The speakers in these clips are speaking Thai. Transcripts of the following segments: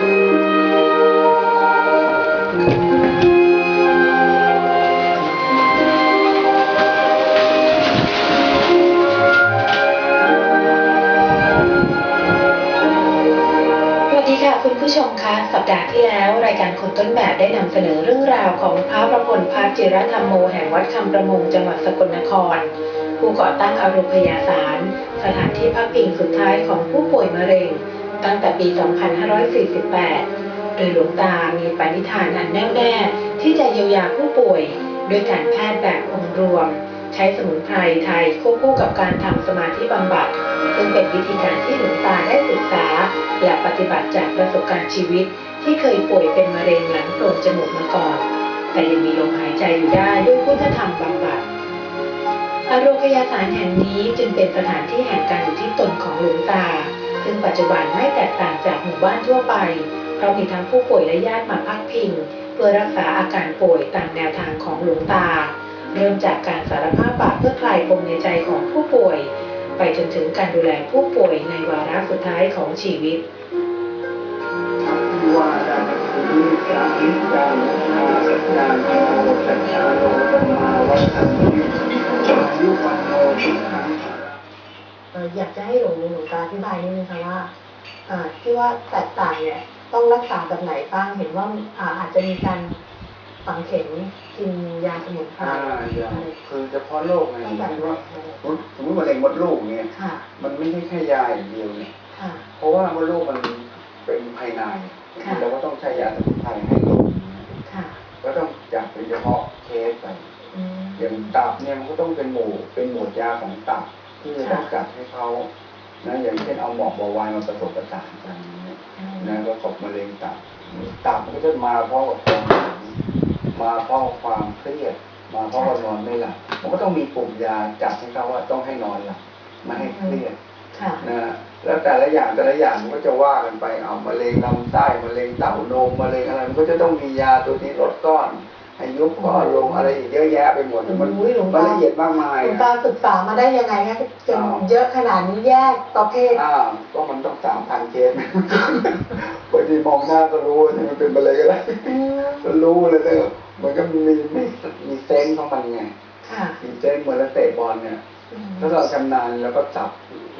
สวัสดีค่ะคุณผู้ชมคะสัปดาห์ที่แล้วรายการคนต้นแบบได้นำเสนอเรื่องราวของพระประพลพัฒจิรธรรมโมแห่งวัดคำประมงจังหวัดสกลนคร ผู้ก่อตั้งอารุพยาสาร สถานที่พักพิงสุดท้ายของผู้ป่วยมะเร็ง ตั้งแต่ปี 2548 โดยหลวงตามีปณิธานอันแน่วแน่ที่จะเยียวยาผู้ป่วยด้วยการแพทย์แบบองค์รวม ใช้สมุนไพรไทยควบคู่กับการทำสมาธิบำบัด ซึ่งเป็นวิธีการที่หลวงตาได้ศึกษา และปฏิบัติจากประสบการณ์ชีวิต ที่เคยป่วยเป็นมะเร็งหลังโพรงจมูกมาก่อน แต่ยังมีลมหายใจอยู่ได้ด้วยพุทธธรรมบำบัดอโรคยาสารแห่งนี้จึงเป็นสถานที่แห่งการอยู่ที่ตนของหลวงตา ซึ่งปัจจุบันไม่แตกต่างจากหมู่บ้านทั่วไป เพราะมีทั้งผู้ป่วยและญาติมาพักพิง เพื่อรักษาอาการป่วยตามแนวทางของหลวงตา เริ่มจากการสารภาพบาปเพื่อคลายปมในใจของผู้ป่วย ไปจนถึงการดูแลผู้ป่วยในวาระสุดท้ายของชีวิตว่าดังนี้จากนิจานุภาสัจจาโมสัจจานุธรรมาวัฏันติอายุปันโนสุขังเอ่ออยากจะให้หลวงหลวงตาอธิบายนิดนึงค่ะว่าอ่าที่ว่าแตกต่างเนี่ยต้องรักษาแบบไหนบ้างเห็นว่าอ่าอาจจะมีการฝังเข็มกินยาสมุนไพรอ่าอย่างคือเฉพาะโรคไงต้องแบบที่ไหนว่าสมมติมะเร็งมดลูกเนี่ยค่ะมันไม่ใช่แค่ยาอย่างเดียวเนี่ยค่ะเพราะว่ามดลูกมันเป็นภายในค่ะเราก็ต้องใช้ยาสมุนไพรให้ลงค่ะก็ต้องจัดเป็นเฉพาะเคสไปอืมอย่างตับเนี่ยมันก็ต้องเป็นหมู่เป็นหมวดยาของตับ ที่จะต้องจัดให้เขานะอย่างเช่นเอาหมอกเบาหวานมาผสมประสานกันอย่างเงี้ยนะก็กบมะเร็งตับตับมันก็จะมาเพราะกับความหนาวมาเพราะความเครียดมาเพราะว่านอนไม่หลับมันก็ต้องมีปุ่มยาจัดให้เขาว่าต้องให้นอนหลับไม่ให้เครียดค่ะนะแล้วแต่ละอย่างแต่ละอย่างมันก็จะว่ากันไปเอามะเร็งลำไส้มะเร็งเต้านมมะเร็งอะไรมันก็จะต้องมียาตัวนี้ลดก้อน ให้ยุบก้อนลงอะไรอีกเยอะแยะไปหมดมันโอ้ยหลวงมันตาละเอียดมากมายหลวงอะตาศึกษามาได้ยังไงคะจนอ้าวเยอะขนาดนี้แยกประเภทอ้าวก็มันต้องสามพันเคสบางทีมองหน้าก็รู้ว่ามันเป็นมะเร็งอะไรอืมก็รู้เลยเลยมันก็มีมีมีเซนส์ของมันไงค่ะมีเซนส์เหมือนนักเตะบอลเนี่ย อืมถ้าเราชำนาญแล้วก็สับ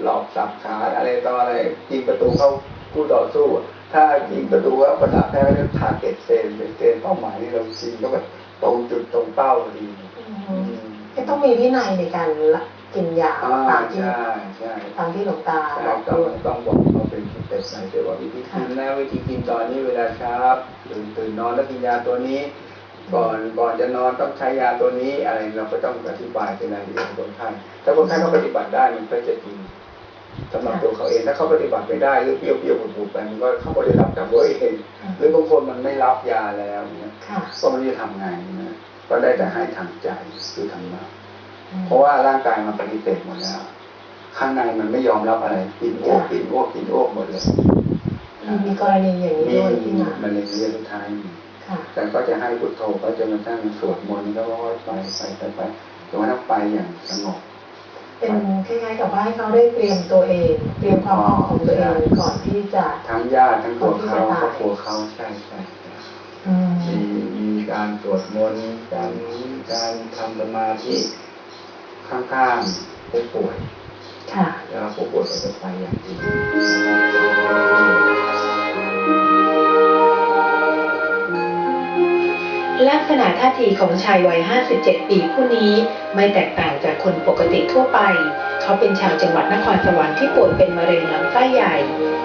หลอกสับขาอะไรต่ออะไรยิงประตูเข้าคู่ต่อสู้ ถ้ายิงประตูว่าประดับแพ้ก็ทาร์เก็ตเซนเป็นเซนเป้าหมายที่เรายิงก็แบบตรงจุดตรงเป้าพอดีอือืมมก็ต้องมีวินัยในการละกินยาอ่าตามที่ใช่ใช่ตามที่หลวงตาใช่บอกต้องด้วยต้องบอกเขาเป็นสเต็ปไหนเดี๋ยวว่าวิธีกินนะวิธีกินตอนนี้เวลาเช้าตื่นตื่นนอนแล้วกินยาตัวนี้ ก่อนก่อนจะนอนต้องใช้ยาตัวนี้อะไรเราก็ต้องอธิบายเป็นรายละเอียดของคนไข้ถ้าคนไข้เขาปฏิบัติได้มันก็จะจริง สำหรับตัวเขาเองถ้าเขาปฏิบัติไม่ได้หรือเปรี้ยวเปรี้ยวๆปูดๆไปมันก็เขาก็ได้รับกับตัวเองหรือบางคนมันไม่รับยาแล้วเนี่ยค่ะก็ไม่รู้จะทำไงนะก็ได้แต่ให้ทางใจคือธรรมะอืมเพราะว่าร่างกายมันปฏิเสธหมดแล้วข้างในมันไม่ยอมรับอะไรกินอ้วกกินอ้วกกินอ้วกหมดเลยมีมีกรณีอย่างนี้มีด้วยที่มามันเลยเรียนสุดท้ายมีค่ะแต่ก็จะให้พุทโธก็จะมาตั้งสวดมนต์ก็ว่าไปไปไปไปจนกระทั่งไปอย่างสงบ เป็นคล้ายๆกับว่าให้เขาได้เตรียมตัวเอง เตรียมความพร้อมของตัวเองก่อนที่จะทั้งญาติทั้งตัวเขาคนที่จะตายครอบครัวเขาใช่ใช่ใช่อืมมีมีการสวดมนต์การการทำสมาธิข้างๆผู้ป่วยค่ะแล้วผู้ป่วยก็จะไปอย่างดี ของชายวัย 57 ปีผู้นี้ไม่แตกต่างจากคนปกติทั่วไป เขาเป็นชาวจังหวัดนครสวรรค์ที่ป่วยเป็นมะเร็งลำไส้ใหญ่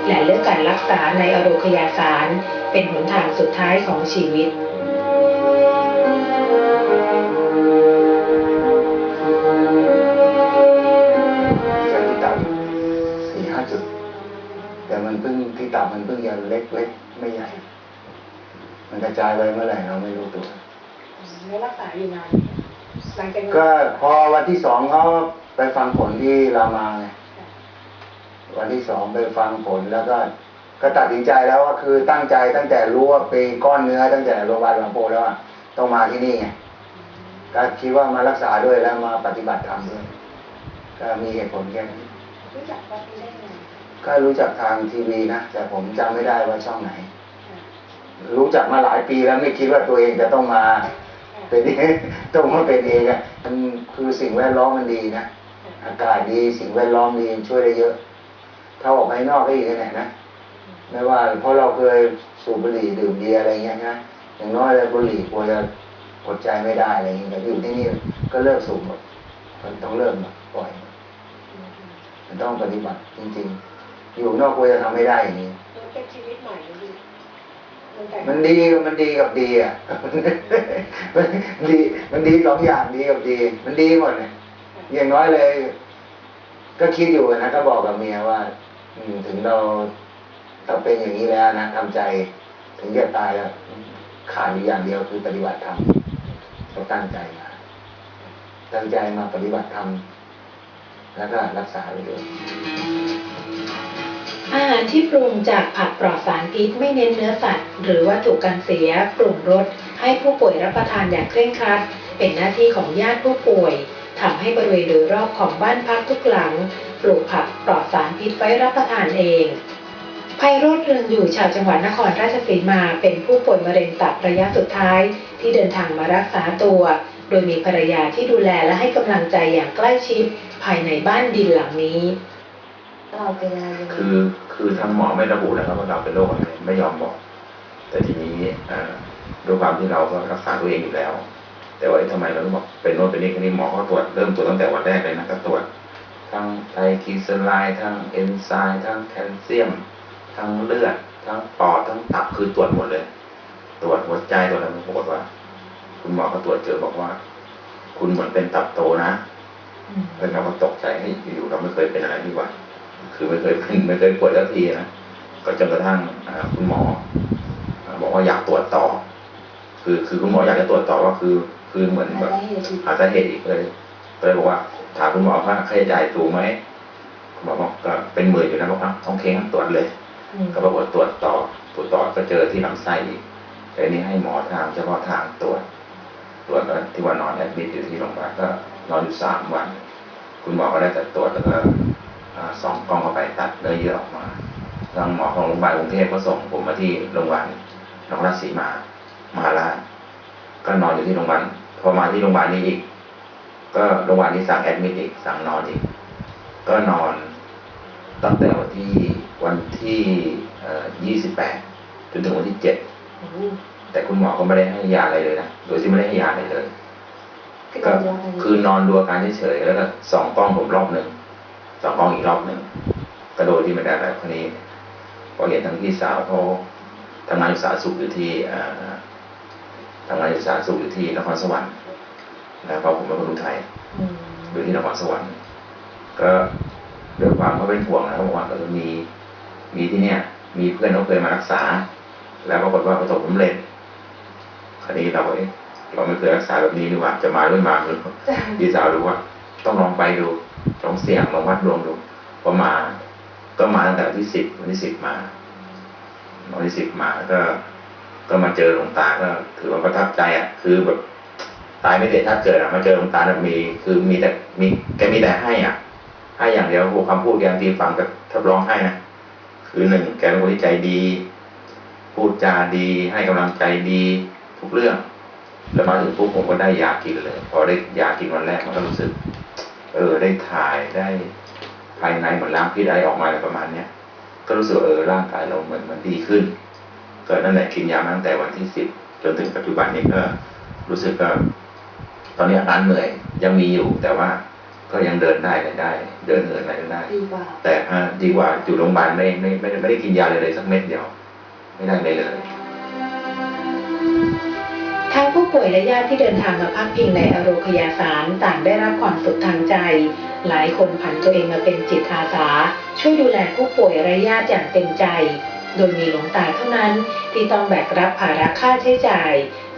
และเลือกการรักษาในอโรคยาสาร เป็นหนทางสุดท้ายของชีวิตการที่ตับสี่ห้าจุดแต่มันเพิ่งที่ตับมันเพิ่งยังเล็กเล็กไม่ใหญ่ มันกระจายไปเมื่อไหร่เราไม่รู้ตัว แล้วรักษาอยู่นานหลังจากนั้นก็พอวันที่สองเขาไปฟังผลที่รามาไงวันที่สองไปฟังผลแล้วก็ก็ตัดสินใจแล้วว่าคือตั้งใจตั้งแต่รู้ว่าเป็นก้อนเนื้อตั้งแต่โรงพยาบาลบางโพแล้วอะต้องมาที่นี่ไงก็คิดว่ามารักษาด้วยแล้วมาปฏิบัติธรรมด้วยก็มีเหตุผลแค่นี้รู้จักวัดนี้ได้ยังไงก็รู้จักทางทีวีนะแต่ผมจำไม่ได้ว่าช่องไหนอรู้จักมาหลายปีแล้วไม่คิดว่าตัวเองจะต้องมา เป็นต้องมาเป็นเองอะมันคือสิ่งแวดล้อมมันดีนะอากาศดีสิ่งแวดล้อมดีช่วยได้เยอะ ถ้าออกไปนอกก็อีกแนะนะไม่ว่าเพราะเราเคยสูบบุหรี่ดื่มเบียร์อะไรเงี้ยนะอย่างน้อยเลยบุหรี่กลัวจะอดใจไม่ได้อะไรเงี้ยแต่อยู่ที่นี่ก็เลิกสูบหมดมันต้องเริ่มปล่อยมันต้องปฏิบัติจริง ๆ อยู่นอกกลัวจะทำไม่ได้อย่างนี้ มันเป็นชีวิตใหม่เลย มันดีกับมันดีกับดีอะมันดีมันดีสองอย่างดีกับดี มันดีหมดเลยอย่างน้อยเลย ก็คิดอยู่นะก็บอกกับเมียว่า อืมถึงเราถ้าเป็นอย่างนี้แล้วนะทำใจ ถึงจะตายแล้วขาดอยู่อย่างเดียวคือปฏิบัติธรรมเราตั้งใจมาตั้งใจมาปฏิบัติธรรมแล้วก็รักษาไปด้วย อาหารที่ปรุงจากผักปลอดสารพิษไม่เน้นเนื้อสัตว์ หรือวัตถุกันเสียปรุงรสให้ผู้ป่วยรับประทานอย่างเคร่งครัด เป็นหน้าที่ของญาติผู้ป่วยทำให้บริเวณโดยรอบของบ้านพักทุกหลัง ปลูกผักปลอดสารพิษไว้รับประทานเองไพโรธเรืองอยู่ชาวจังหวัดนครราชสีมาเป็นผู้ป่วยมะเร็งตับระยะสุดท้าย ที่เดินทางมารักษาตัว โดยมีภรรยาที่ดูแลและให้กำลังใจอย่างใกล้ชิด ภายในบ้านดินหลังนี้ เราเป็นอะไรยังไงคือคือทางหมอไม่ระบุนะครับว่าเราเป็นโรคอะไรไม่ยอมบอก แต่ทีนี้เอ่อด้วยความที่เราก็รักษาตัวเองอยู่แล้ว แต่ว่าเอ๊ะทำไมเราต้องบอกเป็นโน่นเป็นนี่ทีนี้หมอก็ตรวจเริ่มตรวจตั้งแต่วันแรกเลยนะก็ตรวจทั้งไทคีสไลด์ทั้งเอนไซม์ทั้งแคลเซียม ทั้งเลือด ทั้งปอดทั้งตับคือตรวจหมดเลย ตรวจหัวใจตรวจอะไรปรากฏว่า คุณหมอก็ตรวจเจอบอกว่า คุณเหมือนเป็นตับโตนะแล้วเราก็ตกใจให้ยอยู่ๆเราไม่เคยเป็นอะไรนี่หว่า คือไม่เคยเป็นไม่เคยป่วยสักทีนะก็จนกระทั่งอ่าคุณหมออ่าบอกว่าอยากตรวจต่อ คือคือคุณหมออยากจะตรวจต่อว่าคือ คือเหมือนแบบหาสาเหตุอีกเลยก็เลยบอกว่าถามคุณหมอว่าค่าใช้จ่ายสูงไหมคุณหมอบอกก็เป็นหมื่นอยู่นะบอกว่าต้องเคงั้นตรวจเลยอืมก็ปรากฏตรวจต่อตรวจต่อก็เจอที่ลำไส้อีกแต่อันนี้ให้หมอทางเฉพาะทางตรวจตรวจแล้วที่ว่านอนแอดมิดอยู่ที่โรงพยาบาลก็นอนอยู่สามวัน คุณหมอก็ได้แต่ตรวจแล้วก็อ่า ส่องกล้องเข้าไปตัดเนื้อเยื่อออกมาทางหมอของโรงพยาบาลกรุงเทพก็ส่งผมมาที่โรงพยาบาลนครราชสีมา มหาราชก็นอนอยู่ที่โรงพยาบาลพอมาที่โรงพยาบาลนี้อีก ก็โรงพยาบาลนี้สั่งแอดมิดอีกสั่งนอนอีก ก็นอนตั้งแต่วันที่วันที่ยี่สิบแปดจนถึงวันที่เจ็ดโอ้โหแต่คุณหมอก็ไม่ได้ให้ยาอะไรเลยนะโดยที่ไม่ได้ให้ยาอะไรเลยคือก็เราดูอะไรคือนอนดูอาการเฉยๆแล้วก็ส่องกล้องผมรอบหนึ่ง ส่องกล้องอีกรอบหนึ่งก็โดยที่ไม่ได้อะไรคนนี้พอเห็นทั้งพี่สาวเขาทำงานอยู่สาธารณสุขอยู่ที่ทำงานอยู่สาธารณสุขอยู่ที่นครสวรรค์แล้วก็ผมเป็นคนอุทัยอยู่ที่นครสวรรค์ ก็ด้วยความเขาเป็นห่วงนะเขาบอกว่าเออมีมีที่เนี่ย มีเพื่อนเขาเคยมารักษา แล้วปรากฏว่าประสบความสำเร็จคราวนี้เราเราไม่เคยรักษาแบบนี้ดีกว่า จะมาหรือไม่มาหรือพี่สาวรู้ว่า ต้องลองไปดู ลองเสียงลองวัดดวงดูพอมาก็มาตั้งแต่วันที่สิบวันที่สิบมาวันที่สิบมาก็ ก็มาเจอหลวงตาก็ถือว่าประทับใจอะ คือแบบตายไม่เด็ดถ้าเกิดอะมาเจอหลวงตาเนี่ยมี คือมีแต่มีแกมีแต่ให้อะให้อย่างเดียวพวกคำพูดแกทีฟังแบบทับร้องให้นะคือหนึ่งแกเป็นคนที่ใจดี พูดจาดีให้กำลังใจดีทุกเรื่อง แล้วมาถึงปุ๊บผมก็ได้ยากินเลย พอได้ยากินวันแรกมันก็รู้สึก เออได้ถ่ายได้ภายในเหมือนล้างพิษอะไรออกมาอะไรประมาณเนี้ยก็รู้สึกว่าเออร่างกายเราเหมือนมันดีขึ้นก็นั่นแหละกินยามาตั้งแต่วันที่สิบจนถึงปัจจุบันนี้ก็รู้สึกว่าตอนนี้อาการเหนื่อยยังมีอยู่แต่ว่าก็ยังเดินได้อะไรได้ เดินเหินอะไรได้ดีกว่าแต่อ่าดีกว่าอยู่โรงพยาบาลไม่ไม่ไม่ได้ไม่ได้กินยาเลยเลยสักเม็ดเดียว ไม่ได้เลยเลย ป่วยและญาติที่เดินทางมาพักพิงในอโรคยาสารต่างได้รับความสุขทางใจ หลายคนผันตัวเองมาเป็นจิตอาสา ช่วยดูแลผู้ป่วยและญาติอย่างเต็มใจ โดยมีหลวงตาเท่านั้นที่ต้องแบกรับภาระค่าใช้จ่าย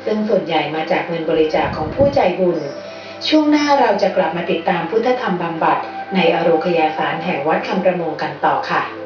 ซึ่งส่วนใหญ่มาจากเงินบริจาคของผู้ใจบุญ ช่วงหน้าเราจะกลับมาติดตามพุทธธรรมบำบัดในอโรคยาสารแห่งวัดคำประมงกันต่อค่ะ